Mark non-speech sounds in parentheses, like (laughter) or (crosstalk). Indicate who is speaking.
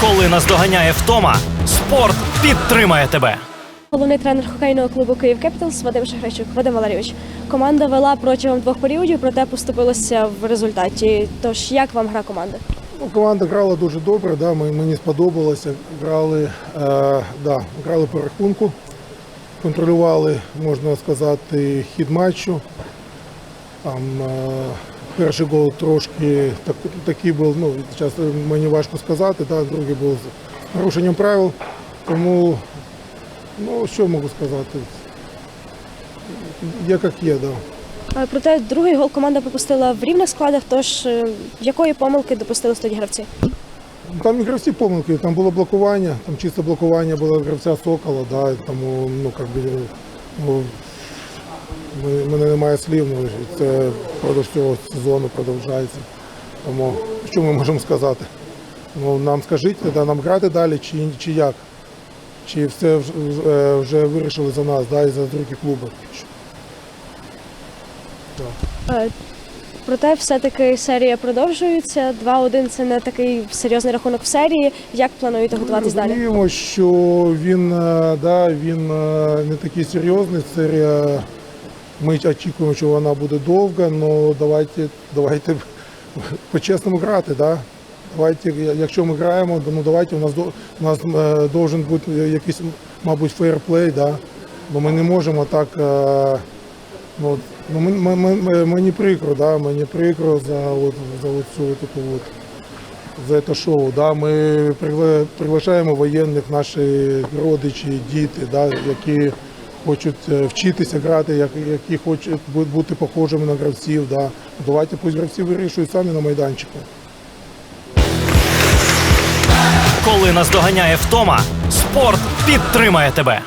Speaker 1: Коли наздоганяє втома, спорт підтримає тебе.
Speaker 2: Головний тренер хокейного клубу Київ Кепіталс Вадим Шахричук. Вадим Валерійович, команда вела протягом двох періодів, проте поступилася в результаті. Тож як вам гра команди?
Speaker 3: Ну, команда грала дуже добре, да, мені сподобалося. Грали, е, да, грали по рахунку, контролювали, можна сказати, хід матчу. Там, е, перший гол трошки так, такий був, ну, зараз мені важко сказати, да, другий був з порушенням правил. Тому, ну, що можу сказати? Є як є, да.
Speaker 2: Е, Проте другий гол команда пропустила в рівних складах. Тож е, якої помилки допустили тоді гравці?
Speaker 3: Там гравці помилки, там було блокування, там чисто блокування було гравця Сокола, да, тому ну, как би, ну, ми- мене немає слів, ну, це впродовж цього сезону продовжується. Тому що ми можемо сказати? Ну, нам скажіть, да, нам грати далі чи, чи як? Чи все вже, вже- вирішили за нас, да, і за другі клуби?
Speaker 2: Е, Проте все-таки серія продовжується. 2-1 – це не такий серйозний рахунок в серії. Як плануєте готуватись далі?
Speaker 3: Ми Розуміємо, що він, е, да, він е, не такий серйозний. Серія, ми очікуємо, що вона буде довга, але давайте, давайте (laughs) по-чесному грати. Да? Давайте, якщо ми граємо, ну давайте у нас у нас е, должен бути якийсь, мабуть, фейерплей, да? бо ми не можемо так. е, Ну, ну, мен- мен- мені прикро, да? мені прикро за, от, за от цю таку от за це шоу. Да? Ми пригла- приглашаємо воєнних наші родичі, діти, да? які хочуть е, вчитися грати, які хочуть бути похожими на гравців. Да? Давайте пусть гравці вирішують самі на майданчику.
Speaker 1: Коли наздоганяє втома, спорт підтримає тебе.